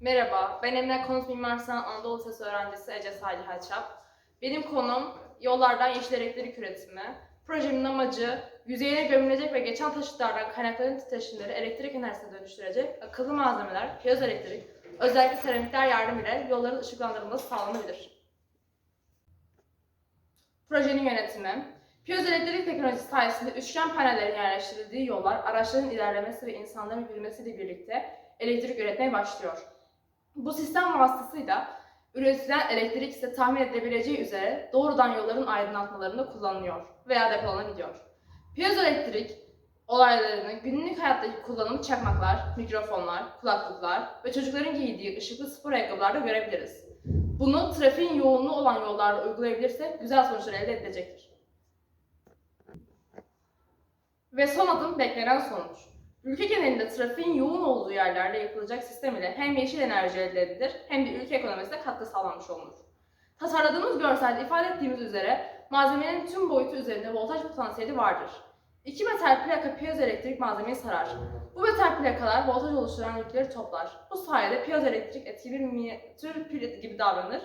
Merhaba, ben Emre Konut Mimar Sinan Anadolu Lisesi öğrencisi Ece Salih Açap. Benim konum yollardan yeşil elektrik üretimi. Projemin amacı yüzeyine gömülecek ve geçen taşıtlardan kaynaklanan titreşimleri elektrik enerjisine dönüştürecek akıllı malzemeler, piyaz elektrik, özellikle seramikler yardımıyla yolların ışıklandırılması sağlanabilir. Projenin yönetimi Piyozoelektrik teknolojisi sayesinde üçgen panellerin yerleştirildiği yollar araçların ilerlemesi ve insanların yürümesiyle birlikte elektrik üretmeye başlıyor. Bu sistem vasıtasıyla üretilen elektrik ise tahmin edilebileceği üzere doğrudan yolların aydınlatmalarında kullanılıyor veya depolanabiliyor. Piyozoelektrik olaylarını günlük hayattaki kullanım çakmaklar, mikrofonlar, kulaklıklar ve çocukların giydiği ışıklı spor ayakkabılarda görebiliriz. Bunu trafiğin yoğunluğu olan yollarda uygulayabilirsek güzel sonuçlar elde edilecektir. Ve son adım beklenen sonuç. Ülke genelinde trafiğin yoğun olduğu yerlerde yapılacak sistem ile hem yeşil enerji elde edilir hem de ülke ekonomisine katkı sağlanmış olunur. Tasarladığımız görselde ifade ettiğimiz üzere malzemenin tüm boyutu üzerinde voltaj potansiyeli vardır. İki metal plaka piyozoelektrik malzemeyi sarar. Bu metal plakalar voltaj oluşturan yükleri toplar. Bu sayede piyozoelektrik etki bir minyatür pil gibi davranır